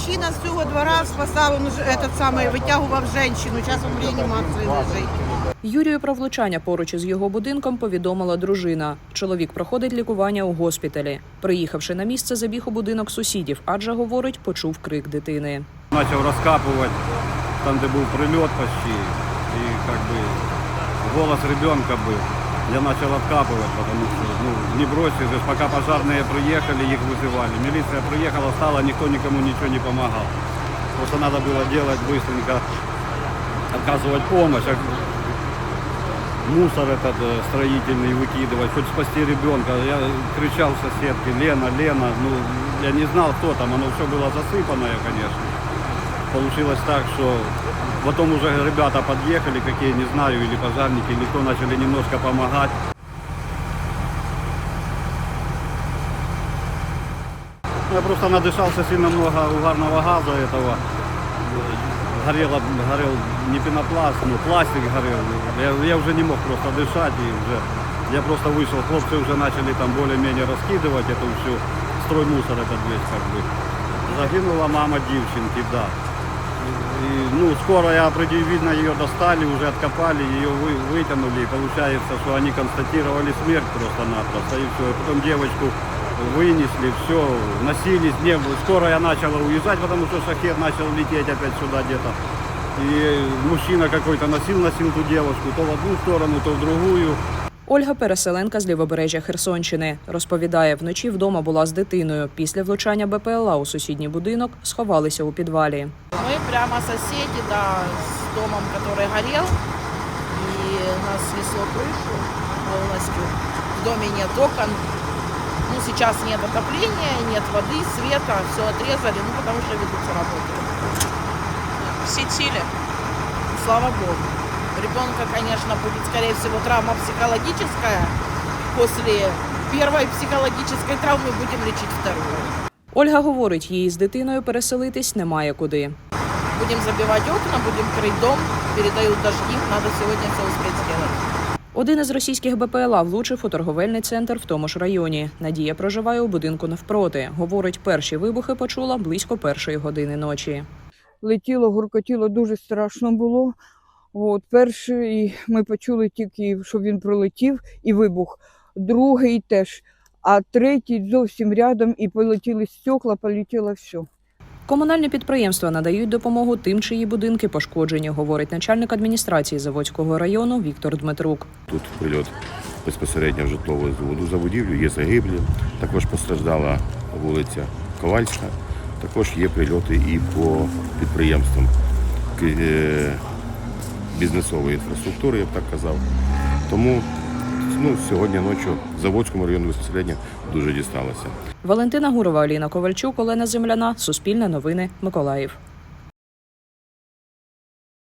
мужчина з цього двора спасав, він уже этот самий, витягував жінку, зараз він в реанімації лежить. Юрію про влучання поруч із його будинком повідомила дружина. Чоловік проходить лікування у госпіталі. Приїхавши на місце, забіг у будинок сусідів, адже говорить, почув крик дитини. Начал раскапывать там, где был прилет почти. И как бы голос ребенка был. Я начал откапывать, потому что ну, не бросишь, же, пока пожарные приехали, их вызывали. Милиция приехала, стала, никто никому ничего не помогал. Просто надо было делать быстренько, оказывать помощь, а мусор этот э, строительный выкидывать, хоть спасти ребенка. Я кричал соседке, Лена, Лена, ну, я не знал, кто там, оно все было засыпанное, конечно. Получилось так, что потом уже ребята подъехали, какие, не знаю, или пожарники, или кто, начали немножко помогать. Я просто надышался сильно много угарного газа этого. Горело, горел не пенопласт, но пластик горел. Я, я уже не мог просто дышать и уже я просто вышел, хлопцы уже начали там более-менее раскидывать эту всю строй мусор этот весь как бы. Загинула мама девчонки, да. И, ну, скоро я определил, видно, ее достали, уже откопали, ее вы, вытянули. И получается, что они констатировали смерть просто-напросто. И все. И потом девочку вынесли, все, носились. Не, скоро я начала уезжать, потому что шахет начал лететь опять сюда где-то. И мужчина какой-то носил, носил ту девушку, то в одну сторону, то в другую. Ольга Переселенка з лівобережжя Херсонщини розповідає, вночі вдома була з дитиною. Після влучання БПЛА у сусідній будинок сховалися у підвалі. Мы прямо соседи, да, с домом, который горел. И нас снесло крышу полностью. В доме нет окон. Ну, сейчас нет отопления, нет воды, света. Все отрезали, ну, потому что ведутся работы. Все цели. Слава Богу. Ребенка, конечно, будет, скорее всего, травма психологическая. После первой психологической травмы будем лечить вторую. Ольга говорить, їй з дитиною переселитись немає куди. Будем забивать окна, будем крыть дом. Передают дожди. Надо сегодня все успеть сделать. Один із російських БПЛА влучив у торговельний центр в тому ж районі. Надія проживає у будинку навпроти. Говорить, перші вибухи почула близько першої години ночі. летіло, гуркотіло, дуже страшно було. От, перший ми почули тільки, що він пролетів і вибух. Другий теж. А третій зовсім рядом і полетіли стекла, полетіло все. Комунальні підприємства надають допомогу тим, чиї будинки пошкоджені, говорить начальник адміністрації Заводського району Віктор Дмитрук. Тут прильот безпосередньо в житлову воду за будівлю, є загиблі. Також постраждала вулиця Ковальська. Також є прильоти і по підприємствам е, бізнесової інфраструктури, я б так казав. Тому ну, сьогодні ночі Заводському району безпосередньо дуже дісталося. Валентина Гурова, Аліна Ковальчук, Олена Земляна, Суспільне новини, Миколаїв.